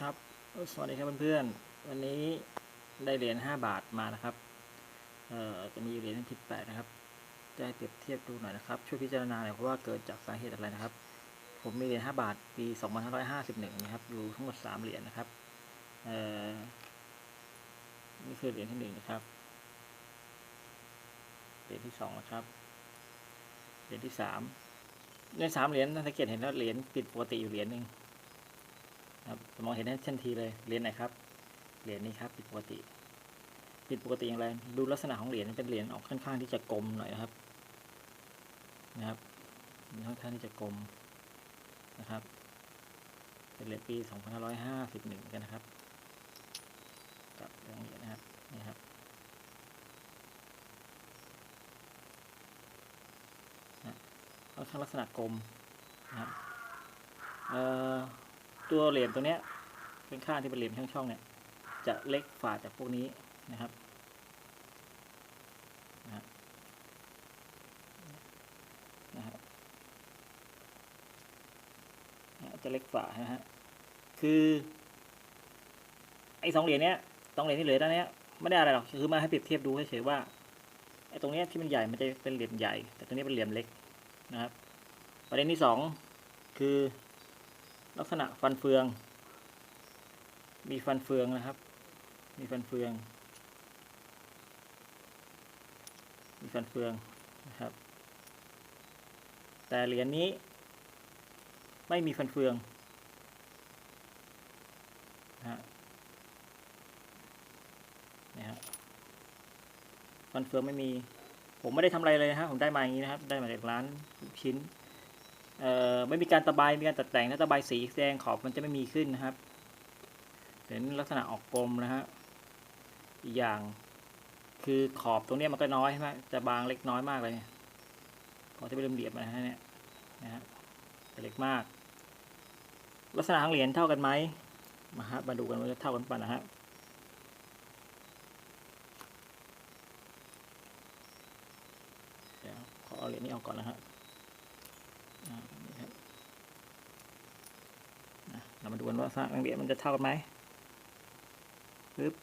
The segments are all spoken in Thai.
ครับสวัสดีครับเพื่อนๆ วันนี้ได้เหรียญ5บาทมานะครับ เอ่อจะมีเหรียญที่แปลกนะครับ จะให้เปรียบเทียบดูหน่อยนะครับ ช่วยพิจารณาหน่อยเพราะว่าเกิดจากสาเหตุอะไรนะครับ ผมมีเหรียญ5บาทปี2551นะครับ อยู่ทั้งหมด3เหรียญนะครับ เอ่อ นี่คือเหรียญที่หนึ่งนะครับ เหรียญที่สองนะครับ เหรียญที่สามในสามเหรียญน่าสังเกตเห็นว่าเหรียญผิดปกติอยู่เหรียญหนึ่ง ครับมองเห็นได้ทันทีเลยเหรียญไหนครับเหรียญนี้ครับผิดปกติผิดปกติอย่างไรดูลักษณะของเหรียญเป็นเหรียญออกค่อนข้างที่จะกลมหน่อยนะครับนะครับนค่อนข้างที่จะกลมนะครับเป็นเหรียญปี 2551 กันนะครับกับเรื่องเหรียญนะครับนี่ครับนะค่อนข้างลักษณะกลมนะครับเอ่อ ตัวเหรียญตัวเนี้ยเป็นค่าที่เป็นเหรียญช่องๆเนี่ยจะเล็กฝ่าจากพวกนี้นะครับนะฮะนะฮะเนี่ยจะเล็กฝ่านะฮะคือไอ้สองเหรียญเนี้ยสองเหรียญที่เหลือด้านเนี้ยไม่ได้อะไรหรอกคือมาให้เปรียบเทียบดูเฉยๆว่าไอ้ตรงเนี้ยที่มันใหญ่มันจะเป็นเหรียญใหญ่ แต่ตรงนี้เป็นเหรียญเล็กนะครับ ประเด็นที่สองคือ ลักษณะฟันเฟือง มีฟันเฟืองนะครับ มีฟันเฟือง มีฟันเฟืองนะครับ แต่เหรียญนี้ ไม่มีฟันเฟืองนะฮะนี่ฮะฟันเฟืองไม่มี ผมไม่ได้ทำอะไรเลยนะฮะผมได้มาอย่างนี้นะครับ ได้มาจากร้านชิ้น ไม่มีการตะไบมีการตัดแต่งถ้าตะไบสีแดงขอบมันจะไม่มีขึ้นนะครับ เห็นลักษณะออกกลมนะฮะอีกอย่างคือขอบตรงนี้มันก็น้อยใช่ไหมจะบางเล็กน้อยมากเลยก็จะเป็นเหลี่ยมนะฮะเนี่ยนะฮะจะเล็กมาก ลักษณะของเหรียญเท่ากันไหมมาฮะมาดูกันว่าจะเท่ากันป่ะนะฮะเดี๋ยวขอเอาเหรียญนี้ออกก่อนนะฮะ เรามาดูกันว่าสร้างเหรียมันจะเท่ากันไหมปึ๊บ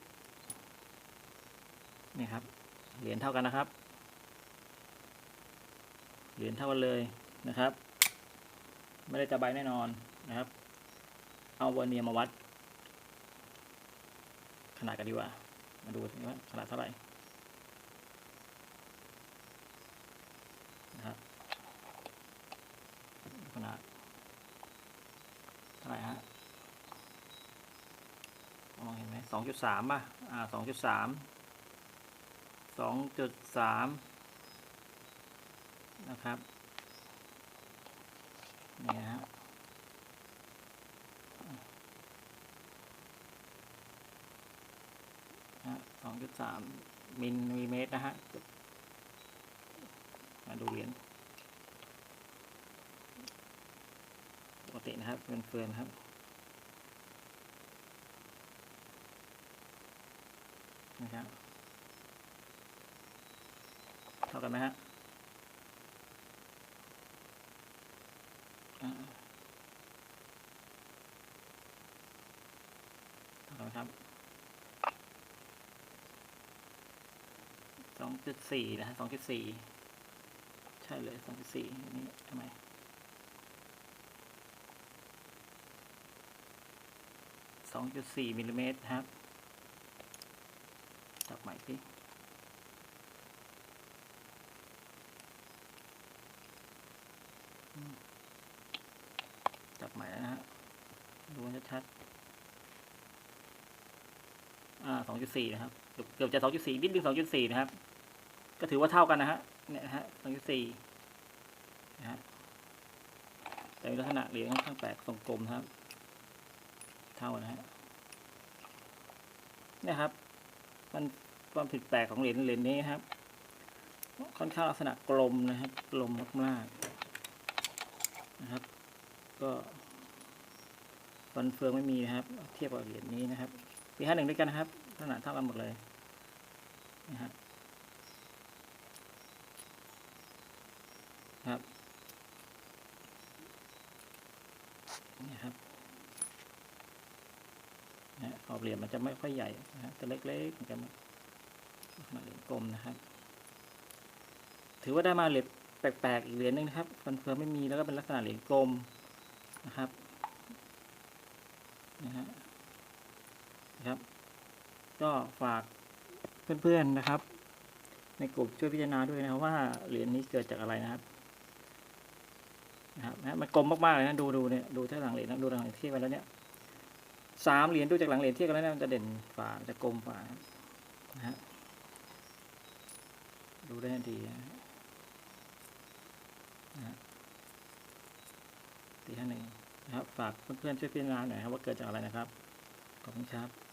นี่ครับ เหรียญเท่ากันนะครับ เหรียญเท่ากันเลยนะครับ ไม่ได้จะใบแน่นอนนะครับ เอาวอร์เนียมาวัด ขนาดกันดีกว่า มาดูสิว่าขนาดเท่าไหร่นะครับ ข นาดเท่าไหร่ฮะมองเห็นไหมสองจุดสามป่ะ อ่าสองจุดสามสองจุดสามนะครับ นี่นะฮะสองจุดสามมิลลิเมตรนะฮะ มาดูเหรียญ ปก ตินะครับเป็นเฟือนครับนะครับเท่ากันไหมฮะเท่ากันครับสองจุดสี่นะฮะสองจุดสี่ใช่เลยสองจุดสี่นี่ทำไม สองจุดสี่มิลลิเมตรครับจับใหม่สิจับใหม่แล้วนะฮะ ดูชัดๆอ่าสองจุดสี่นะครับ เกือบเกือบจะสองจุดสี่นิดนึงสองจุดสี่นะครับ ก็ถือว่าเท่ากันนะฮะ เนี่ยนะฮะสองจุดสี่นะฮะแต่มีลักษณะเหรียญค่อนข้างแปลกทรงกลมครับ เท่านะฮะนี่ครับ มันความผิดแปลกของเหรียญเหรียญนี้ครับ ค่อนข้างลักษณะกลมนะครับ กลมมากๆนะครับ ก็ฟันเฟืองไม่มีนะครับ เทียบกับเหรียญนี้นะครับปีห้าหนึ่งด้วยกันนะครับลักษณะเท่ากันหมดเลยนะครับครับนี่ครับะขอบเหรียญมันจะไม่ค่อยใหญ่นะฮะจะเล็กๆเหมือนกันลักษณะเหรียญกลมนะครับ ถือว่าได้มาเหรียญแปลกๆอีกเหรียญหนึงนะครับฟันเฟืองไม่มีแล้วก็เป็นลักษณะเหรียญกลมนะครับนะฮะนะครับ ก็ฝากเพื่อนๆนะครับ ในกลุ่มช่วยพิจารณาด้วยนะครับว่าเหรียญนี้เกิดจากอะไรนะครับนะครับนะมันกลมมากๆเลยนะดูดูเนี่ยดูที่หลังเหรียญนะดูหลังเหรียญทียบกันแล้วเนี่ย สามเหรียญดูจากหลังเหรียญเทียบกันแล้วนะมันจะเด่นฝ่าจะกลมฝ่านะฮะดูได้ดีนะฮะนะฮะตีห้าหนึ่งนะครับ ฝากเพื่อนๆช่วยพิจารณาหน่อยครับว่าเกิดจากอะไรนะครับ ขอบคุณครับ